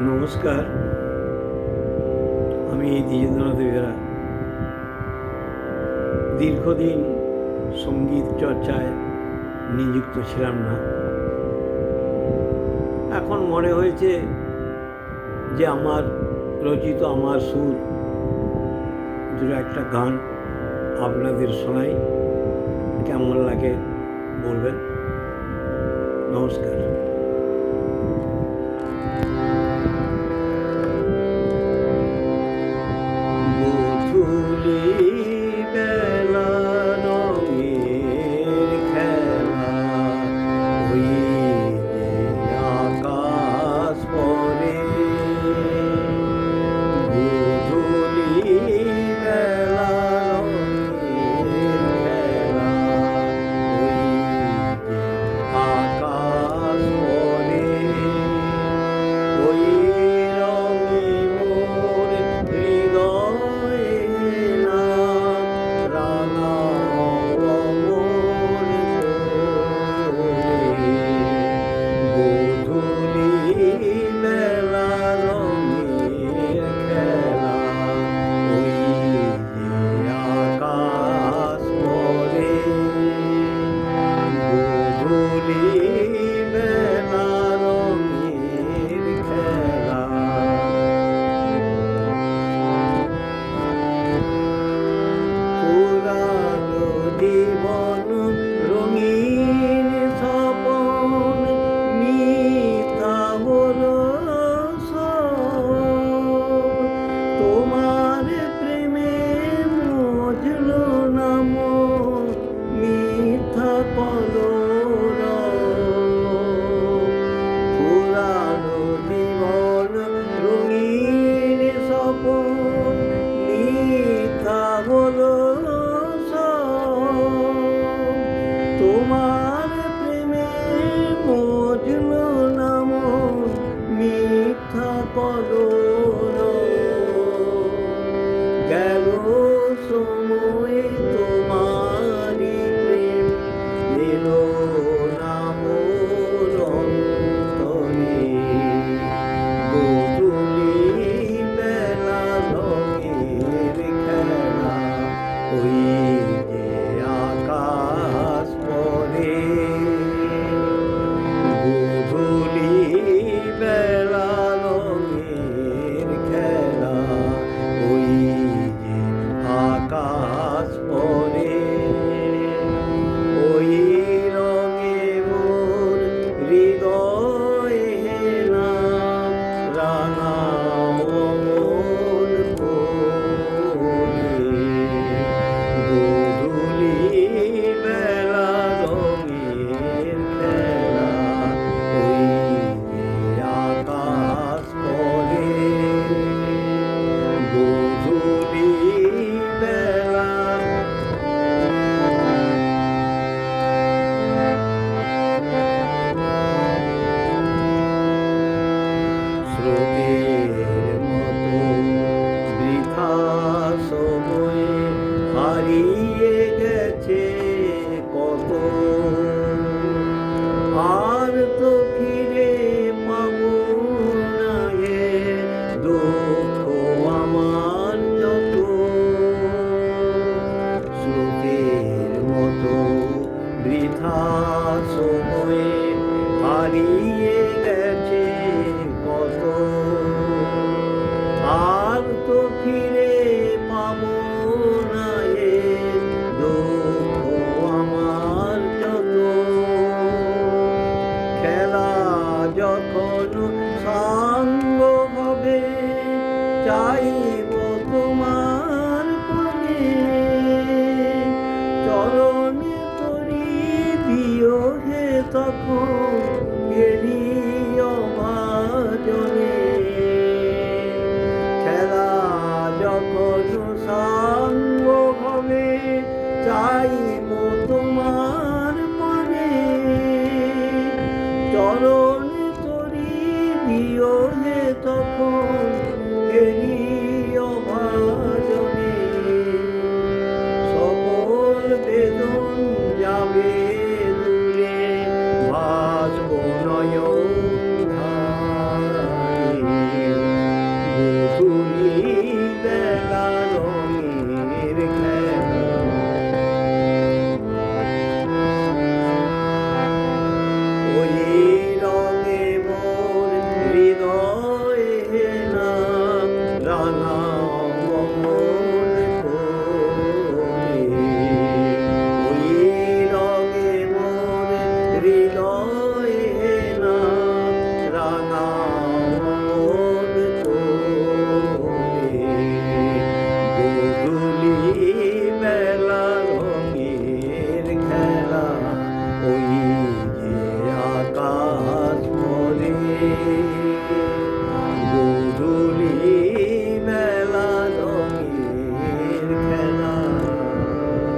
নমস্কার। আমি দ্বিজেন্দ্রনাথ বেহরা দীর্ঘদিন সংগীত চর্চায় নিযুক্ত ছিলাম না। এখন মনে হয়েছে যে আমার রচিত আমার সুর দুটো একটা গান আপনাদের শোনাই। কেমন লাগে বলবেন? নমস্কার। will be. ফিরে পাব না এ দুঃখ আমার যত। খেলা যখন সাঙ্গ হবে, চাইব তোমার পানে চরণ তখন, গেলি অভাজনে। noyo